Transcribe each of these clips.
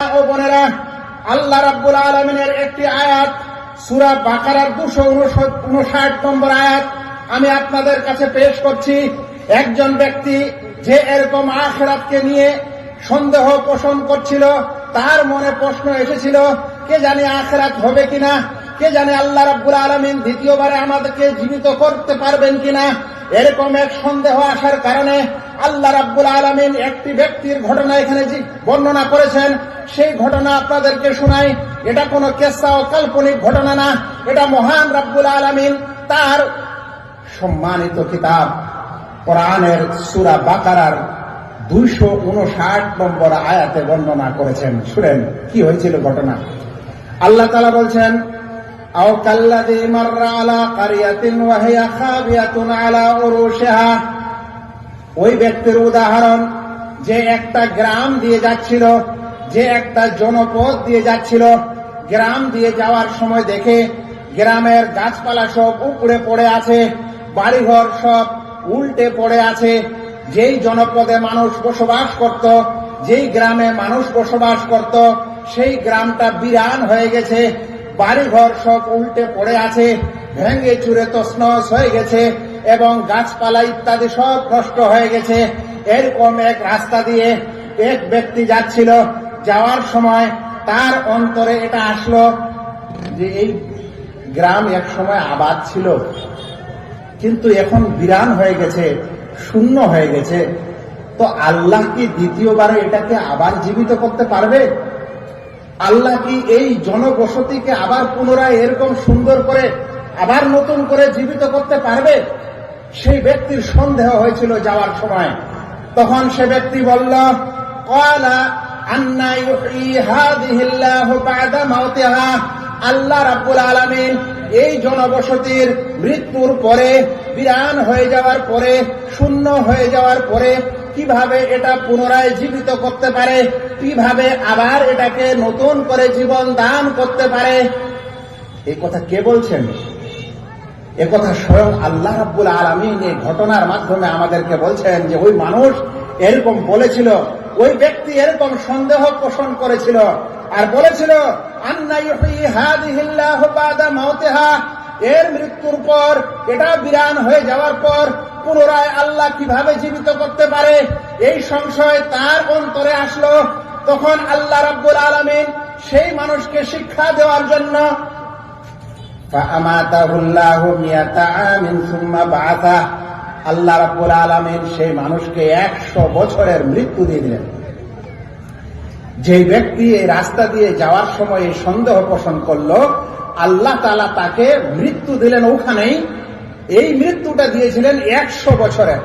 ও বোনেরা, আল্লাহ রাব্বুল আলমিনের একটি আয়াত, সুরা বাকারার দুশো উনষাট নম্বর আয়াত, আমি আপনাদের কাছে পেশ করছি। একজন ব্যক্তি যে এরকম আখরাতকে নিয়ে সন্দেহ পোষণ করছিল, তার মনে প্রশ্ন এসেছিল, কে জানে আখরাত হবে কিনা? কে জানে আল্লাহ রাব্বুল আলমিন দ্বিতীয়বারে আমাদেরকে জীবিত করতে পারবেন কিনা? এরকম এক সন্দেহ আসার কারণে আল্লাহ রাব্বুল আলমিন একটি ব্যক্তির ঘটনা এখানে বর্ণনা করেছেন। সেই ঘটনা আপনাদেরকে শোনাই এটা কোনো কেসা ও কাল্পনিক ঘটনা না এটা মহান রাব্বুল আলমিন তার সম্মানিত কিতাব কোরআনের সুরা বাকারার দুইশো উনষাট নম্বর আয়াতে বর্ণনা করেছেন শুনেন কি হয়েছিল ঘটনা আল্লাহ তালা বলছেন أو كالذي مر على قرية وهي خاوية على عروشها ওই ব্যক্তির উদাহরণ যে একটা গ্রাম দিয়ে যাচ্ছিল যে একটা জনপদ দিয়ে যাচ্ছিল, গ্রাম দিয়ে যাওয়ার সময় দেখে গ্রামের গাছপালা সব উপড়ে পড়ে আছে, বাড়িঘর সব উল্টে পড়ে আছে। যেই জনপদে মানুষ বসবাস করত, যেই গ্রামে মানুষ বসবাস করত, সেই গ্রামটা বিরান হয়ে গেছে, বাড়িঘর সব উল্টে পড়ে আছে, ভেঙে চুরে তসনস হয়ে গেছে এবং গাছপালা ইত্যাদি সব নষ্ট হয়ে গেছে। এরকম এক রাস্তা দিয়ে এক ব্যক্তি যাচ্ছিল যাওয়ার সময় তার অন্তরে এটা আসলো যে এই গ্রাম এক সময় আবাদ ছিল। কিন্তু এখন বিরান হয়ে গেছে, শূন্য হয়ে গেছে। তো আল্লাহ কি দ্বিতীয়বারে এটাকে আবার জীবিত করতে পারবে? আল্লাহ কি এই জনবসতিকে আবার পুনরায় এরকম সুন্দর করে, আবার নতুন করে জীবিত করতে পারবে? সেই ব্যক্তির সন্দেহ হয়েছিল যাওয়ার সময়। তখন সে ব্যক্তি বলল কলা আল্লাহ রাব্বুল আলামিন এই জনবসতির মৃত্যুর পরে, বিরান হয়ে যাওয়ার পরে, শূন্য হয়ে যাওয়ার পরে কীভাবে এটা পুনরায় জীবিত করতে পারে, কীভাবে আবার এটাকে নতুন করে জীবন দান করতে পারে এই কথা কে বলছেন? কথা স্বয়ং আল্লাহ রাব্বুল আলমিন এই ঘটনার মাধ্যমে আমাদেরকে বলছেন যে ওই মানুষ এরকম বলেছিল ওই ব্যক্তি এরকম সন্দেহ পোষণ করেছিল আর বলেছিল এর মৃত্যুর পর এটা বিরান হয়ে যাওয়ার পর পুনরায় আল্লাহ কীভাবে জীবিত করতে পারে, এই সংশয় তার অন্তরে আসলো। তখন আল্লাহ রাব্বুল আলামিন সেই মানুষকে শিক্ষা দেওয়ার জন্য আল্লাহ রাব্বুল আলামিন সেই মানুষকে একশো বছরের মৃত্যু দিয়ে দিলেন। যে ব্যক্তি এই রাস্তা দিয়ে যাওয়ার সময় সন্দেহ পোষণ করল, আল্লাহ তালা তাকে মৃত্যু দিলেন ওখানেই। এই মৃত্যুটা দিয়েছিলেন একশো বছরের।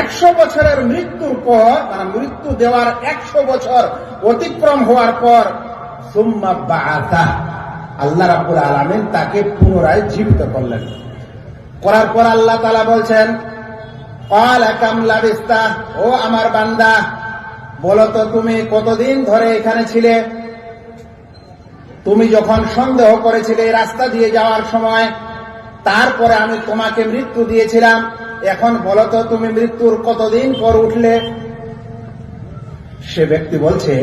একশো বছরের মৃত্যুর পর মানে মৃত্যু দেওয়ার একশো বছর অতিক্রম হওয়ার পর, সুম্মা বাআতা, আল্লাহ রাব্বুল আলামিন তাকে পুনরায় জীবিত করলেন। করার পর আল্লাহ তালা বলছেন ও আমার বান্দা, বলো তো তুমি কতদিন ধরে এখানে ছিলে? তুমি যখন সন্দেহ করেছিলে রাস্তা দিয়ে যাওয়ার সময়, তারপরে আমি তোমাকে মৃত্যু দিয়েছিলাম, এখন বলতো তুমি মৃত্যুর কতদিন পর উঠলে? সে ব্যক্তি বলছে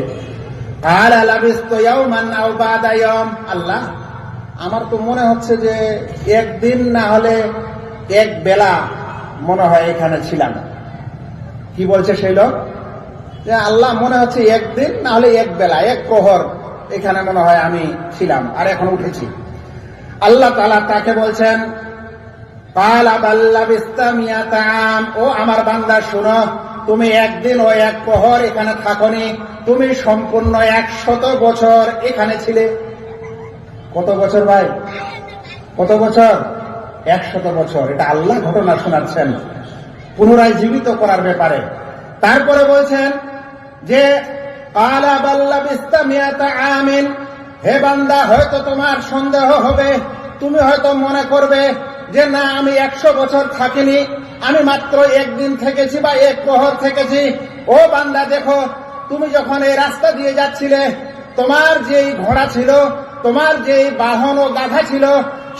আর আল্লাহ আমার তো মনে হচ্ছে যে একদিন না হলে এক বেলা মনে হয় এখানে ছিলাম। কি বলছে সেই লোক? যে আল্লাহ মনে হচ্ছে একদিন না হলে এক বেলা, এক প্রহর এখানে মনে হয় আমি ছিলাম আর এখন উঠেছি। আল্লাহ তালা তাকে বলছেন ও আমার বান্দা, শুনো, তুমি একদিন ও এক প্রহর এখানে থাকনি। তুমি সম্পূর্ণ একশত বছর এখানে ছিলে। কত বছর ভাই? কত বছর? একশত বছর। এটা আল্লাহ ঘটনা শোনাচ্ছেন, পুনরায় জীবিত করার ব্যাপারে। তারপরে বলছেন যে আমিন। হে বান্দা, হয়তো তোমার সন্দেহ হবে। তুমি হয়তো মনে করবে যে, না, আমি একশো বছর থাকিনি। আমি মাত্র একদিন থেকেছি বা এক প্রহর থেকেছি। ও বান্দা, দেখো, তুমি যখন এই রাস্তা দিয়ে যাচ্ছিলে, তোমার যেই ঘোড়া ছিল তোমার যেই বাহন ও গাধা ছিল,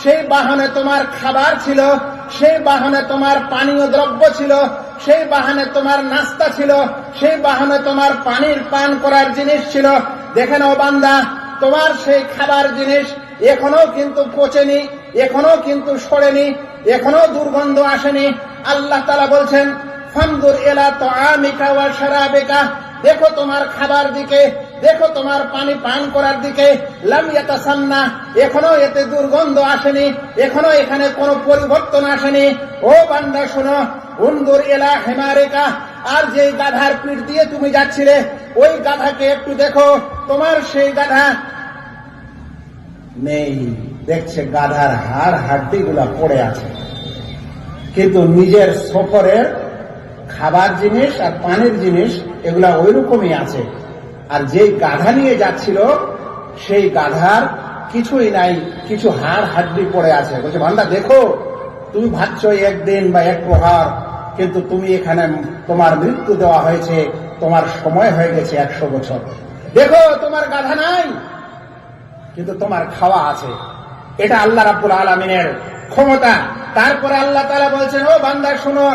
সেই বাহনে তোমার খাবার ছিল, সেই বাহনে তোমার পানীয় দ্রব্য ছিল, সেই বাহানে তোমার নাস্তা ছিল, সেই বাহানে তোমার পানির পান করার জিনিস ছিল। দেখে নাও বান্দা, তোমার সেই খাবার জিনিস এখনও কিন্তু পচেনি, এখনও কিন্তু সরেনি, এখনও দুর্গন্ধ আসেনি। আল্লাহ তালা বলছেন ফান্দুর এলা তো আমিকা ওয়া সারাবেকা দেখো তোমার খাবার দিকে দেখো, তোমার পানি পান করার দিকে লামিয়াতা এখনও এতে দুর্গন্ধ আসেনি, এখনও এখানে কোনো পরিবর্তন আসেনি। ও বান্দা, শোনো উন্দুর এলা হেমারেকা, আর যেই গাধার পিঠ দিয়ে তুমি যাচ্ছিলে, ওই গাধাকে একটু দেখো, তোমার সেই গাধা নেই। দেখছে গাধার হাড় হাড্ডি গুলা পড়ে আছে। কিন্তু নিজের সফরের খাবার জিনিস আর পানির জিনিস এগুলা ওই রকমই আছে। আর যেই গাধা নিয়ে যাচ্ছিল, সেই গাধার কিছুই নাই, কিছু হাড় হাড্ডি পড়ে আছে। বলছে ভান্ডা দেখো, তুমি ভাবছ একদিন বা এক প্রহার, কিন্তু তুমি এখানে তোমার মৃত্যু দেওয়া হয়েছে, তোমার সময় হয়ে গেছে একশো বছর। দেখো, তোমার গাধা নাই, কিন্তু তোমার খাওয়া আছে। এটা আল্লাহ রাব্বুল আলমিনের ক্ষমতা। তারপরে আল্লাহ তালা বলছেন, ও বান্দা, শুনো,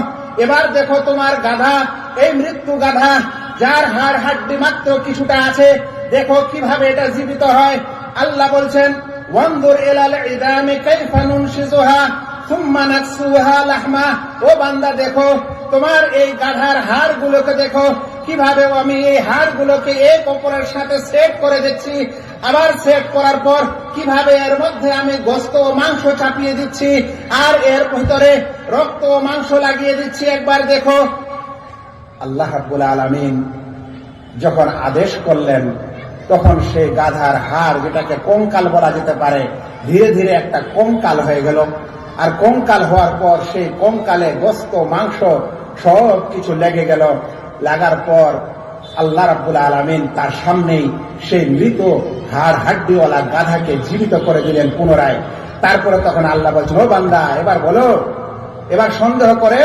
এবার দেখো তোমার গাধা, এই মৃত্যু গাধা যার হাড় হাড্ডি মাত্র কিছুটা আছে, দেখো কীভাবে এটা জীবিত হয়। আল্লাহ বলছেন এলাল ইদামে কাইফা নুনশিজুহা সুম্মা নাকসুহা লাহমা। ও বান্দা, দেখো, তোমার এই গাধার হাড় গুলোকে দেখো, কীভাবে আমি এই এক অপরের সাথে সেট করে দিচ্ছি। আবার সেট করার পর কীভাবে এর মধ্যে আমি গোস্ত ও মাংস চাপিয়ে দিচ্ছি, আর এর ভিতরে রক্ত ও মাংস লাগিয়ে দিচ্ছি। একবার দেখো আল্লাহ রাব্বুল আলামিন যখন আদেশ করলেন, তখন সেই গাধার হাড় যেটাকে কঙ্কাল বলা যেতে পারে, ধীরে ধীরে একটা কঙ্কাল হয়ে গেল। আর কঙ্কাল হওয়ার পর সেই কঙ্কালে গোস্ত, মাংস সব কিছু লেগে গেল। লাগার পর আল্লাহ রাব্বুল আলামিন তার সামনেই সেই মৃত হাড় হাড্ডিওয়ালা গাধাকে জীবিত করে দিলেন পুনরায়। তারপরে তখন আল্লাহ বলছেন, ও বান্দা, এবার বলো, এবার সন্দেহ করে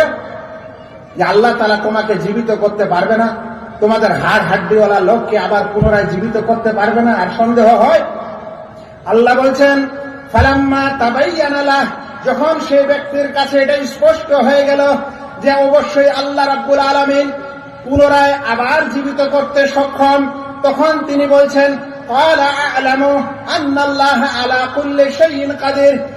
যে আল্লাহ তালা তোমাকে জীবিত করতে পারবে না, তোমাদের হাড় হাড্ডিওয়ালা লোককে আবার পুনরায় জীবিত করতে পারবে না, আর সন্দেহ হয়? আল্লাহ বলছেন, ফালাম্মা তাবাই আনালা যখন সেই ব্যক্তির কাছে এটা স্পষ্ট হয়ে গেল যে অবশ্যই আল্লাহ রাব্বুল আলমিন পুনরায় আবার জীবিত করতে সক্ষম, তখন তিনি বলছেন আলা কুল্লি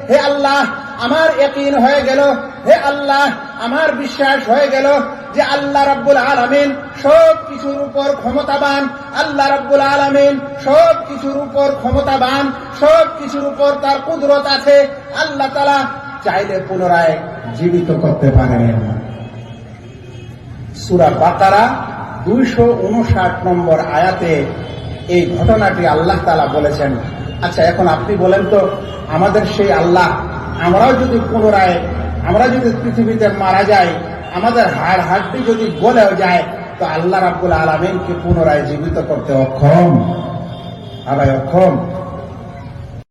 হে আল্লাহ, আমার একই হয়ে গেল। হে আল্লাহ আমার বিশ্বাস হয়ে গেল যে আল্লাহ রাব্বুল আলামিন সব কিছুর উপর ক্ষমতাবান। আল্লাহ রাব্বুল আলামিন সব কিছুর উপর ক্ষমতাবান, সব কিছুর উপর তার কুদরত আছে। আল্লাহ তালা চাইলে পুনরায় জীবিত করতে পারেন সুরা বাকারা দুইশো উনষাট নম্বর আয়াতে এই ঘটনাটি আল্লাহ তালা বলেছেন। আচ্ছা এখন আপনি বলেন তো, আমাদের সেই আল্লাহ, আমরাও যদি পুনরায় আমরা যদি পৃথিবীতে মারা যাই, আমাদের হাড় হাড়টি যদি গলেও যায়, তো আল্লাহ রাবুল আলমিনকে পুনরায় জীবিত করতে অক্ষম। আবার অক্ষম।